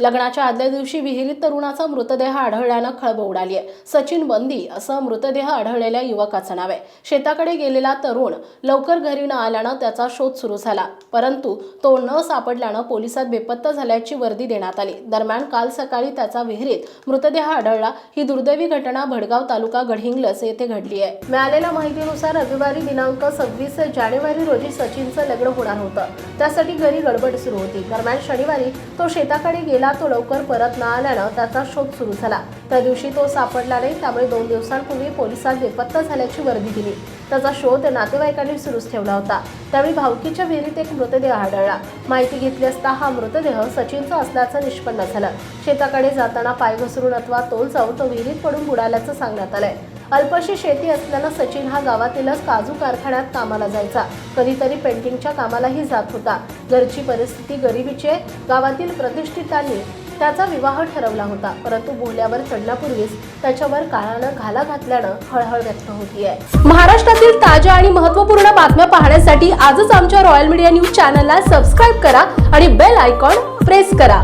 लग्नाच्या आदल्या दिवशी विहिरीत तरुणाचा मृतदेह आढळल्यानं खळबळ उडाली आहे. सचिन बंदी असं मृतदेह आढळलेल्या युवकाचं नाव आहे. शेताकडे गेलेला तरुण लवकर घरी न आल्यानं त्याचा शोध सुरू झाला. परंतु तो न सापडल्यानं पोलिसात बेपत्ता झाल्याची वर्दी देण्यात आली. दरम्यान काल सकाळी त्याचा विहिरीत मृतदेह आढळला. ही दुर्दैवी घटना भडगाव तालुका गडहिंग्लज येथे घडली आहे. मिळालेल्या माहितीनुसार रविवारी दिनांक सव्वीस जानेवारी रोजी सचिनचं लग्न होणार होतं. त्यासाठी घरी गडबड सुरू होती. दरम्यान शनिवारी तो शेताकडे गेला तो लवकर परत न आल्यानं त्याचा शोध सुरू झाला. त्या दिवशी तो सापडला नाही त्यामुळे दोन दिवसांपूर्वी पोलिसात बेपत्ता झाल्याची वर्दी दिली. त्याचा शोध नातेवाईकांनी सुरूच ठेवला होता. त्यावेळी भावकीच्या विहिरीत एक मृतदेह आढळला. माहिती घेतली असता हा मृतदेह सचिनचा असल्याचं निष्पन्न झालं. शेताकडे जाताना पाय घसरून अथवा तोल जाऊन तो विहिरीत पडून बुडाल्याचं सांगण्यात आलंय. अल्पशी शेती असल्यानं सचिन हा गावातीलच काजू कारखान्यात कामाला जायचा. कधीतरी पेंटिंगच्या कामालाही जात होता. घरची परिस्थिती गरिबीची आहे गावातील प्रतिष्ठितांनी त्याचा विवाह ठरवला होता. परंतु बोलल्यावर चढण्यापूर्वीच त्याच्यावर काळानं घाला घातल्यानं हळहळ व्यक्त होतीये. महाराष्ट्रातील ताज्या आणि महत्त्वपूर्ण बातम्या पाहण्यासाठी आजच आमच्या रॉयल मीडिया न्यूज चॅनलला सबस्क्राईब करा आणि बेल आयकॉन प्रेस करा.